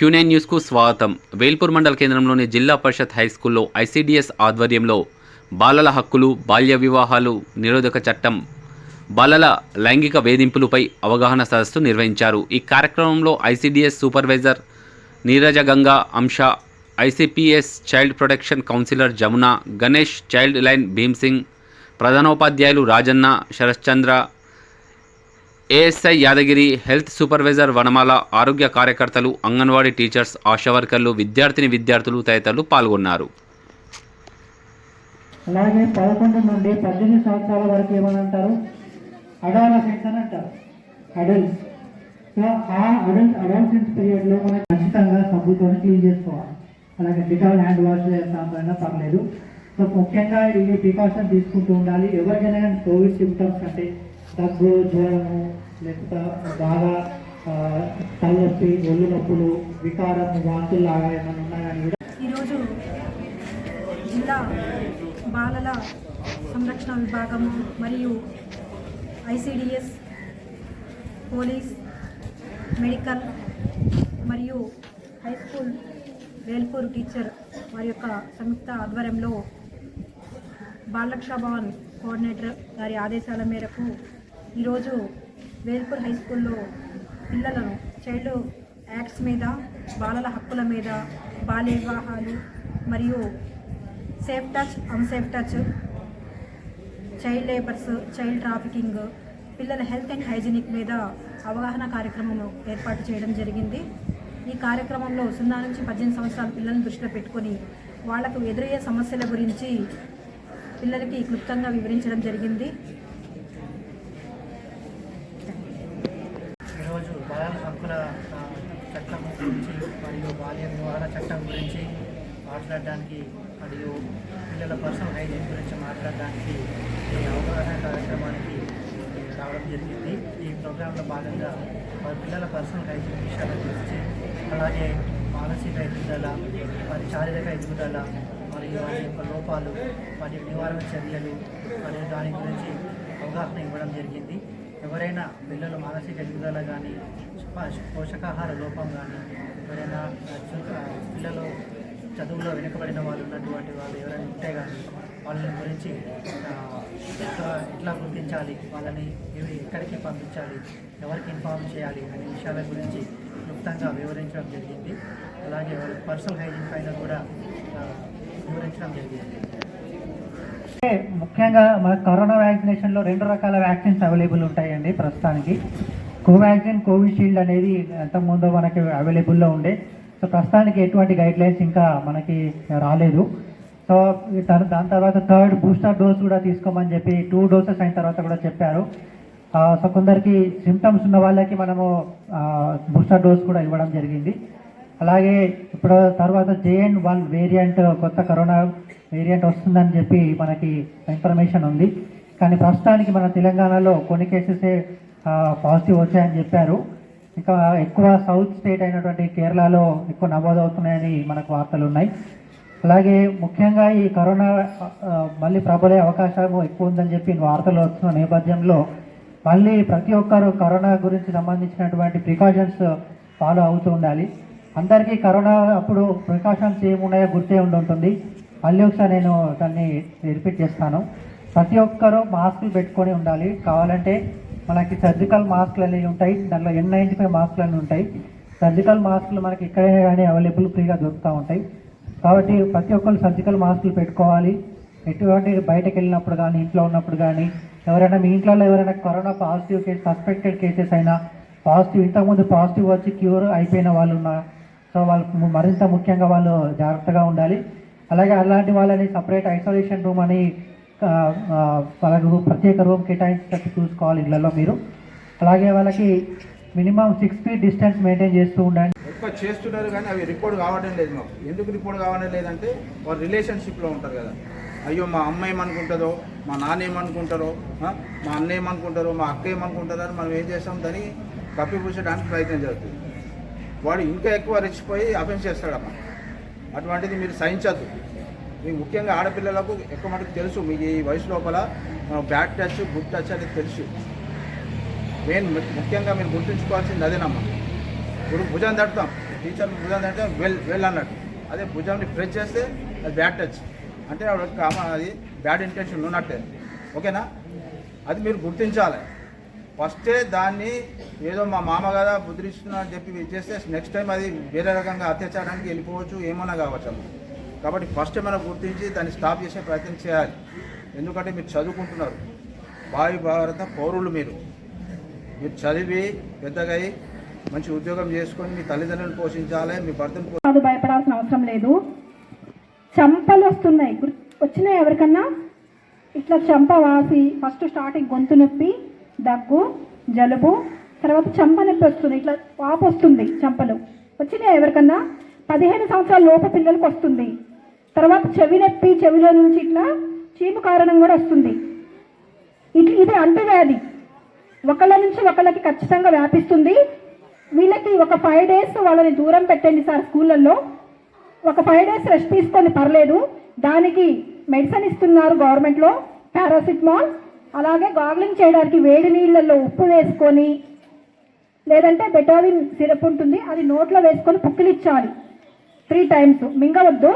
Quinine న్యూస్కు స్వాగతం. వేల్పూర్ మండల కేంద్రంలోని జిల్లా పరిషత్ హై స్కూల్లో ఐసీడీఎస్ ఆధ్వర్యంలో బాలల హక్కులు బాల్య వివాహాలు నిరోధక చట్టం బాలల లైంగిక వేధింపులపై అవగాహన సదస్సు నిర్వహించారు. ఈ కార్యక్రమంలో ఐసీడీఎస్ సూపర్వైజర్ నీరజ గంగా అంశ ICPS child protection counsellor Jamuna Ganesh child line Bhimsingh ప్రధానోపాధ్యాయులు Rajanna Sharatchandra ASI Yadagiri health supervisor Vanamala ఆరోగ్య కార్యకర్తలు అంగన్వాడీ టీచర్స్ ఆశా వర్కర్లు విద్యార్థిని విద్యార్థులు తదితరులు పాల్గొన్నారు. అలాగే పదకొండు నుండి పద్దెనిమిది సంవత్సరాల వరకు ఏమని అంటారు? అడాలసెన్స్ అని అంటారు. అడల్ట్స్ సో ఆ అడల్ట్ అడాలసెన్స్ పీరియడ్లో మనం ఖచ్చితంగా సబ్బుతో క్లీన్ చేసుకోవాలి. అలాగే డిటాల్ హ్యాండ్ వాష్ చేస్తాం పర్లేదు. సో ముఖ్యంగా ఈ ప్రికాషన్ తీసుకుంటూ ఉండాలి. ఎవరికైనా కోవిడ్ సిమ్టమ్స్ అంటే దగ్గు జ్వరము లేకపోతే బాగా తలనొప్పి ఒళ్ళు నొప్పులు వికారం వాంతులు లాగా ఏమైనా ఉన్నాయని కూడా? ఈరోజు జిల్లా బాలల సంరక్షణ విభాగము మరియు ఐసిడిఎస్ పోలీస్ మెడికల్ మరియు హై స్కూల్ వేల్పూర్ టీచర్ వారి యొక్క సంయుక్త ఆధ్వర్యంలో బాలరక్షా భవన్ కోఆర్డినేటర్ గారి ఆదేశాల మేరకు ఈరోజు వేల్పూర్ హై స్కూల్లో పిల్లలను చైల్డ్ యాక్ట్స్ మీద బాలల హక్కుల మీద బాల్య వివాహాలు మరియు safe touch unsafe touch child labours child trafficking పిల్లల హెల్త్ అండ్ హైజీనిక్ మీద అవగాహన కార్యక్రమం ఏర్పాటు చేయడం జరిగింది. ఈ కార్యక్రమంలో సున్నా నుంచి పద్దెనిమిది సంవత్సరాల పిల్లలను దృష్టిలో పెట్టుకొని వాళ్ళకు ఎదురయ్యే సమస్యల గురించి పిల్లలకి క్లుప్తంగా వివరించడం జరిగింది ఈరోజు బాలల హక్కుల ఆ, చట్టం గురించి మరియు బాల్య చట్టం గురించి మాట్లాడడానికి మరియు పిల్లల పర్సనల్ హైజీన్ గురించి మాట్లాడడానికి ఈ అవగాహన కార్యక్రమానికి రావడం జరిగింది. ఈ ప్రోగ్రాంలో భాగంగా వారి పిల్లల పర్సనల్ హైజీన్ విషయాల గురించి అలాగే మానసిక ఎదుగుదల వారి శారీరక ఎదుగుదల మరియు వారి యొక్క లోపాలు వాటి నివారణ చర్యలు మరియు దాని గురించి అవగాహన ఇవ్వడం జరిగింది. ఎవరైనా పిల్లలు మానసిక ఎదుగుదల కానీ పోషకాహార లోపం కానీ ఎవరైనా పిల్లలు చదువులో వెనుకబడిన వాళ్ళు ఉన్నటువంటి వాళ్ళు ఎవరైనా ఉంటే కానీ వాళ్ళని గురించి ఎట్లా ఎట్లా గుర్తించాలి? వాళ్ళని ఎవి ఎక్కడికి పంపించాలి? ఎవరికి ఇన్ఫార్మ్ చేయాలి? అనే విషయాల గురించి క్లుప్తంగా వివరించడం జరిగింది. అలాగే వాళ్ళ పర్సనల్ హైజీన్ పైన కూడా వివరించడం జరిగింది. ముఖ్యంగా మన కరోనా వ్యాక్సినేషన్లో రెండు రకాల వ్యాక్సిన్స్ అవైలబుల్ ఉంటాయండి ప్రస్తుతానికి. కోవాక్సిన్ కోవిషీల్డ్ అనేది ముందు మనకి అవైలబుల్లో ఉండే. సో ప్రస్తుతానికి ఎటువంటి గైడ్ లైన్స్ ఇంకా మనకి రాలేదు. సో దాని తర్వాత థర్డ్ బూస్టర్ డోస్ కూడా తీసుకోమని చెప్పి టూ డోసెస్ అయిన తర్వాత కూడా చెప్పారు. సో కొందరికి సిమ్టమ్స్ ఉన్న వాళ్ళకి మనము బూస్టర్ డోస్ కూడా ఇవ్వడం జరిగింది. అలాగే ఇప్పుడు తర్వాత జేఎన్ వన్ వేరియంట్ కొత్త కరోనా వేరియంట్ వస్తుందని చెప్పి మనకి ఇన్ఫర్మేషన్ ఉంది. కానీ ప్రస్తుతానికి మన తెలంగాణలో కొన్ని కేసెసే పాజిటివ్ వచ్చాయని చెప్పారు. ఇంకా ఎక్కువ సౌత్ స్టేట్ అయినటువంటి కేరళలో ఎక్కువ నమోదవుతున్నాయని మనకు వార్తలు ఉన్నాయి. అలాగే ముఖ్యంగా ఈ కరోనా మళ్ళీ ప్రబలే అవకాశం ఎక్కువ ఉందని చెప్పి వార్తలు వస్తున్న నేపథ్యంలో మళ్ళీ ప్రతి ఒక్కరు కరోనా గురించి సంబంధించినటువంటి ప్రికాషన్స్ ఫాలో అవుతూ ఉండాలి. అందరికీ కరోనా అప్పుడు ప్రికాషన్స్ ఏమున్నాయో గుర్తే ఉండి ఉంటుంది మళ్ళీ ఒకసారి నేను దాన్ని రిపీట్ చేస్తాను. ప్రతి ఒక్కరూ మాస్కులు పెట్టుకొని ఉండాలి. కావాలంటే మనకి సర్జికల్ మాస్క్లు అనేవి ఉంటాయి. దాంట్లో ఎన్ నైంటీ ఫైవ్ మాస్క్లు అనేవి ఉంటాయి. సర్జికల్ మాస్కులు మనకి ఎక్కడైనా కానీ అవైలబుల్ ఫ్రీగా దొరుకుతూ ఉంటాయి. కాబట్టి ప్రతి ఒక్కరు సర్జికల్ మాస్కులు పెట్టుకోవాలి. ఎటువంటి బయటకు వెళ్ళినప్పుడు కానీ ఇంట్లో ఉన్నప్పుడు కానీ ఎవరైనా మీ ఇంట్లో ఎవరైనా corona positive case suspected cases అయినా పాజిటివ్ ఇంతకుముందు పాజిటివ్ వచ్చి క్యూర్ అయిపోయిన వాళ్ళు ఉన్నా సో వాళ్ళు మరింత ముఖ్యంగా వాళ్ళు జాగ్రత్తగా ఉండాలి. అలాగే అలాంటి వాళ్ళని సపరేట్ ఐసోలేషన్ రూమ్ అని ఆ, వాళ్ళకి రూమ్ ప్రత్యేక రూమ్ కేటాయించేటట్టు చూసుకోవాలి ఇళ్ళలో మీరు. అలాగే వాళ్ళకి minimum six feet distance maintain చేస్తూ ఉండండి. ఎక్కువ చేస్తున్నారు కానీ అవి రిపోర్ట్ కావడం లేదు మాకు. ఎందుకు రిపోర్ట్ కావడం లేదంటే వాళ్ళు రిలేషన్షిప్లో ఉంటారు కదా. అయ్యో మా అమ్మ ఏమనుకుంటుందో మా నాన్న ఏమనుకుంటారో మా అన్న ఏమనుకుంటారో మా అక్క ఏమనుకుంటారో అని మనం ఏం చేస్తాం దాన్ని కప్పిపుచ్చడానికి ప్రయత్నం జరుగుతుంది. వాడు ఇంకా ఎక్కువ రెచ్చిపోయి అఫెన్స్ చేస్తాడమ్మా. అటువంటిది మీరు సహించద్దు. మీకు ముఖ్యంగా ఆడపిల్లలకు ఎక్కువ మటుకు తెలుసు. మీ ఈ వయసు లోపల బ్యాడ్ టచ్ గుడ్ టచ్ అనేది తెలుసు. మెయిన్ ముఖ్యంగా మీరు గుర్తుంచుకోవాల్సింది అదేనమ్మా. ఇప్పుడు భుజం తడతాం టీచర్ భుజం తడితే వెల్ వెల్ అన్నట్టు. అదే భుజంని ప్రెస్ చేస్తే అది బ్యాడ్ టచ్. అంటే కామ అది బ్యాడ్ ఇంటెన్షన్ ఉన్నట్టే. ఓకేనా? అది మీరు గుర్తించాలి. ఫస్టే దాన్ని ఏదో మా మామ కదా బుద్ధిస్తున్నా అని చెప్పి చేస్తే నెక్స్ట్ టైం అది వేరే రకంగా అత్యాచారానికి వెళ్ళిపోవచ్చు ఏమన్నా కావచ్చు. కాబట్టి ఫస్ట్ మనం గుర్తించి దాన్ని స్టాప్ చేసే ప్రయత్నం చేయాలి. ఎందుకంటే మీరు చదువుకుంటున్నారు. భావి భారత పౌరులు మీరు. మీరు చదివి పెద్దగా మంచి ఉద్యోగం చేసుకొని మీ తల్లిదండ్రులను పోషించాలి మీ భర్తను భయపడాల్సిన అవసరం లేదు. చంపలు వస్తున్నాయి. వచ్చినాయి ఎవరికన్నా? ఇట్లా చంప వాసి ఫస్ట్ స్టార్టింగ్ గొంతు నొప్పి దగ్గు జలుబు తర్వాత చంప నొప్పి వస్తుంది. ఇట్లా వాపు వస్తుంది చంపలు. వచ్చినాయి ఎవరికన్నా? పదిహేను సంవత్సరాల లోపు పిల్లలకు వస్తుంది. తర్వాత చెవి నొప్పి చెవిలో నుంచి ఇట్లా చీము కారణం కూడా వస్తుంది. ఇట్ ఇది అంటువ్యాధి. ఒకళ్ళ నుంచి ఒకళ్ళకి ఖచ్చితంగా వ్యాపిస్తుంది. వీళ్ళకి ఒక ఫైవ్ డేస్ వాళ్ళని దూరం పెట్టండి సార్ స్కూళ్ళల్లో. ఒక ఫైవ్ డేస్ రెస్ట్ తీసుకొని పర్లేదు. దానికి మెడిసిన్ ఇస్తున్నారు గవర్నమెంట్లో పారాసిటమాల్. అలాగే గాగ్లింగ్ చేయడానికి వేడి నీళ్ళల్లో ఉప్పు వేసుకొని లేదంటే బెటావిన్ సిరప్ ఉంటుంది అది నోట్లో వేసుకొని పుక్కిలిచ్చాలి. Three times మింగవద్దు.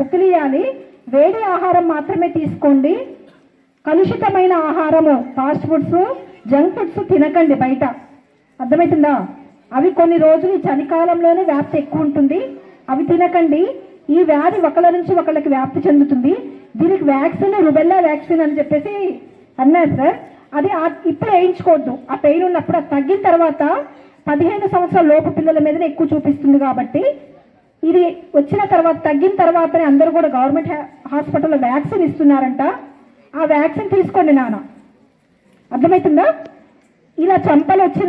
పుక్కిలియాలి. వేడి ఆహారం మాత్రమే తీసుకోండి. కలుషితమైన ఆహారము ఫాస్ట్ ఫుడ్స్ జంక్ ఫుడ్స్ తినకండి బయట. అర్థమవుతుందా అవి కొన్ని రోజులు చలికాలంలోనే వ్యాప్తి ఎక్కువ ఉంటుంది. అవి తినకండి. ఈ వ్యాధి ఒకళ్ళ నుంచి ఒకళ్ళకి వ్యాప్తి చెందుతుంది. దీనికి వ్యాక్సిన్ రుబెల్లా వ్యాక్సిన్ అని చెప్పేసి అన్నారు సార్. అది ఇప్పుడు వేయించుకోవద్దు. ఆ పెయిన్ ఉన్నప్పుడు అది తగ్గిన తర్వాత పదిహేను సంవత్సరాల లోపు పిల్లల మీదనే ఎక్కువ చూపిస్తుంది కాబట్టి ఇది వచ్చిన తర్వాత తగ్గిన తర్వాతనే అందరూ కూడా గవర్నమెంట్ హాస్పిటల్లో వ్యాక్సిన్ ఇస్తున్నారంట. ఆ వ్యాక్సిన్ తీసుకోండి నాన్న. అర్థమవుతుందా? ఇలా చంపలు వచ్చిన